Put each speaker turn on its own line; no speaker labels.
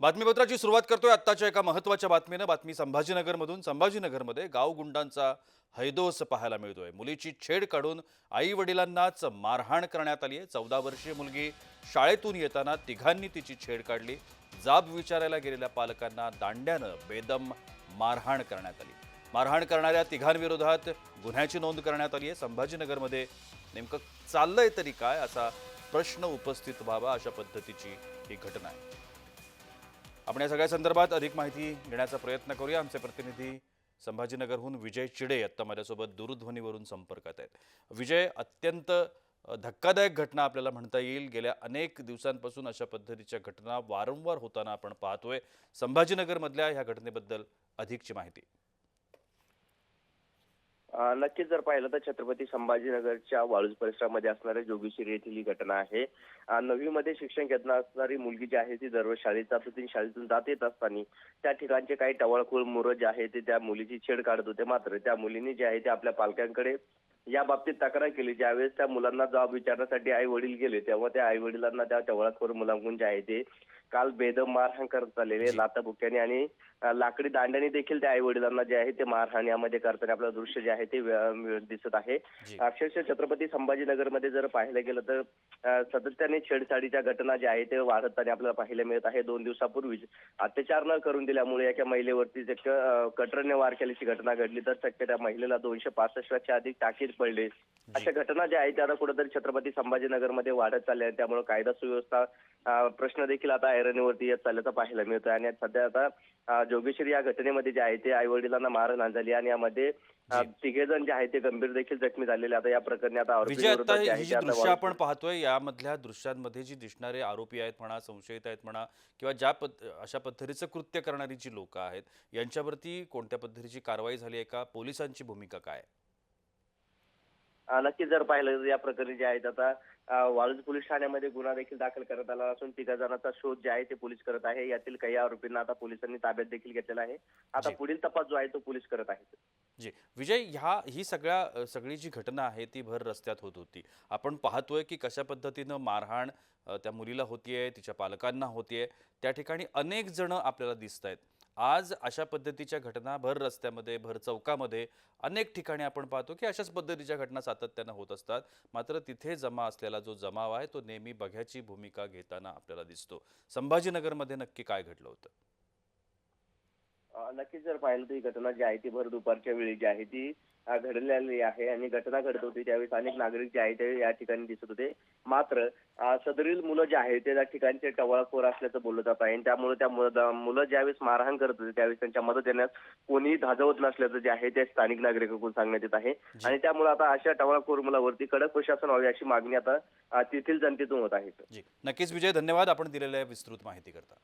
बातमीपत्राची सुरुवात करतोय आत्ताच्या एका महत्त्वाच्या बातमीनं. बातमी संभाजीनगरमधून. संभाजीनगरमध्ये गावगुंडांचा हैदोस पाहायला मिळतोय. मुलीची छेड काढून आई वडिलांनाच मारहाण करण्यात आली आहे चौदा वर्षीय मुलगी शाळेतून येताना तिघांनी तिची छेड काढली. जाब विचारायला गेलेल्या पालकांना दांड्यानं बेदम मारहाण करण्यात आली. मारहाण करणाऱ्या तिघांविरोधात गुन्ह्याची नोंद करण्यात आली आहे संभाजीनगरमध्ये नेमकं चाललंय तरी काय असा प्रश्न उपस्थित व्हावा अशा पद्धतीची ही घटना आहे. आपण या सगळ्या संदर्भात अधिक माहिती घेण्याचा प्रयत्न करूया. आमचे प्रतिनिधी संभाजीनगरहून विजय चिडे आत्ता माझ्यासोबत दूरध्वनीवरून संपर्कात आहेत. विजय अत्यंत धक्कादायक घटना आपल्याला म्हणता येईल. गेल्या अनेक दिवसांपासून अशा पद्धतीच्या घटना वारंवार होताना आपण पाहतोय. संभाजीनगरमधल्या ह्या घटनेबद्दल अधिकची माहिती.
नक्कीच जर पाहिलं तर छत्रपती संभाजीनगरच्या वाळूज परिसरामध्ये असणाऱ्या जोगेश्वरी येथील ही घटना आहे. नवीमध्ये नववीमध्ये शिक्षण घेत असणारी मुलगी जी आहे ती दररोज शाळेत जात होती. शाळेतून जात येत असताना त्या ठिकाणचे काही टवळखोळ मुरं जे आहे ते त्या मुलीची छेड काढत होते. मात्र त्या मुलीने जे आहे ते आपल्या पालकांकडे या बाबतीत तक्रार केली. ज्यावेळेस त्या मुलांना जबाब विचारण्यासाठी आई वडील गेले तेव्हा त्या आई वडिलांना त्या टवळखोर मुलांकडून जे आहे ते काल बेदम मारहाण करत आलेले लाताबुक्याने आणि लाकडी दांड्याने देखील त्या आई वडिलांना जे आहे ते मारहाण यामध्ये करताना आपलं दृश्य जे आहे ते दिसत आहे. अक्षरशः छत्रपती संभाजीनगरमध्ये जर पाहायला गेलं तर सातत्याने छेडछाडीच्या घटना ज्या आहेत ते वाढताना आपल्याला पाहायला मिळत आहे. दोन दिवसापूर्वीच अत्याचार न करून दिल्यामुळे एका महिलेवरती जे कटरने वार केल्याची घटना घडली. तर शक्य त्या महिलेला दोनशे पासष्टच्या अधिक टाकीत पडले. अशा घटना ज्या आहेत त्या आता कुठेतरी छत्रपती संभाजीनगरमध्ये वाढत चालल्या त्यामुळे कायदा सुव्यवस्था प्रश्न देखील आता ऐरणीवरती येत चालल्याचं पाहायला मिळतोय. आणि सध्या आता जोगेश्वरी या घटनेमध्ये जे आहे ते आई वडिलांना मारहाण झाली आणि यामध्ये तिघे जण जे आहे ते गंभीर देखील जखमी झालेले आता या प्रकरणी आता
दृश्य
वाढ-
आपण पाहतोय यामधल्या दृश्यांमध्ये जी दिसणारे आरोपी आहेत म्हणा संशयित आहेत म्हणा किंवा ज्या अशा पद्धतीचं कृत्य करणारी जी लोक आहेत यांच्यावरती कोणत्या पद्धतीची कारवाई झाली आहे का? पोलिसांची भूमिका काय?
नक्कीच जर पाहिलं या प्रकरणी जे आहेत आता वाळूज पोलीस ठाण्यामध्ये गुन्हा देखील दाखल करण्यात आला असून तिघा जणांचा शोध जे आहे ते पोलीस करत आहे. यातील काही आरोपींना आता पोलिसांनी ताब्यात देखील घेतलेला आहे. आता. पुढील तपास जो आहे तो पोलीस करत आहेत.
जी. विजय ह्या ही सगळ्या सगळी जी घटना आहे ती भर रस्त्यात होत होती. आपण पाहतोय की कशा पद्धतीनं मारहाण त्या मुलीला होतीये तिच्या पालकांना होतीये. त्या ठिकाणी अनेक जण आपल्याला दिसत आहेत आज अशा पद्धतीच्या घटना भर रस्त्यामध्ये भर चौकामध्ये अनेक ठिकाणी आपण पाहतो की अशाच पद्धतीच्या घटना सातत्यानं होत असतात. मात्र तिथे जमा असलेला जो जमाव आहे तो नेहमी बघ्याची भूमिका घेताना आपल्याला दिसतो. संभाजीनगरमध्ये नक्की काय घडलं होतं?
नक्कीच जर पाहिलं तर ही घटना जी आहे ती भर दुपारच्या वेळी जी आहे ती अ, घडलेली आहे आणि घटना घडत होती त्यावेळेस अनेक नागरिक जे आहे ते या ठिकाणी दिसत होते. मात्र अ, सदरील मुलं जे आहे ते त्या ठिकाणचे टवाळखोर असल्याचं बोललं जात आहे आणि त्यामुळे त्या मुलं मुलं ज्यावेळेस मारहाण करत होते त्यावेळेस त्यांच्या मदत देण्यास कोणीही धाजवत नसल्याचं जे आहे ते स्थानिक नागरिकांकडून सांगण्यात येत आहे. आणि त्यामुळे आता अशा टवाळखोर मुलावरती कडक प्रशासन व्हावे अशी मागणी आता अ, तेथील जनतेतून होत आहे.
जी. नक्कीच विजय धन्यवाद आपण दिलेल्या विस्तृत माहिती करता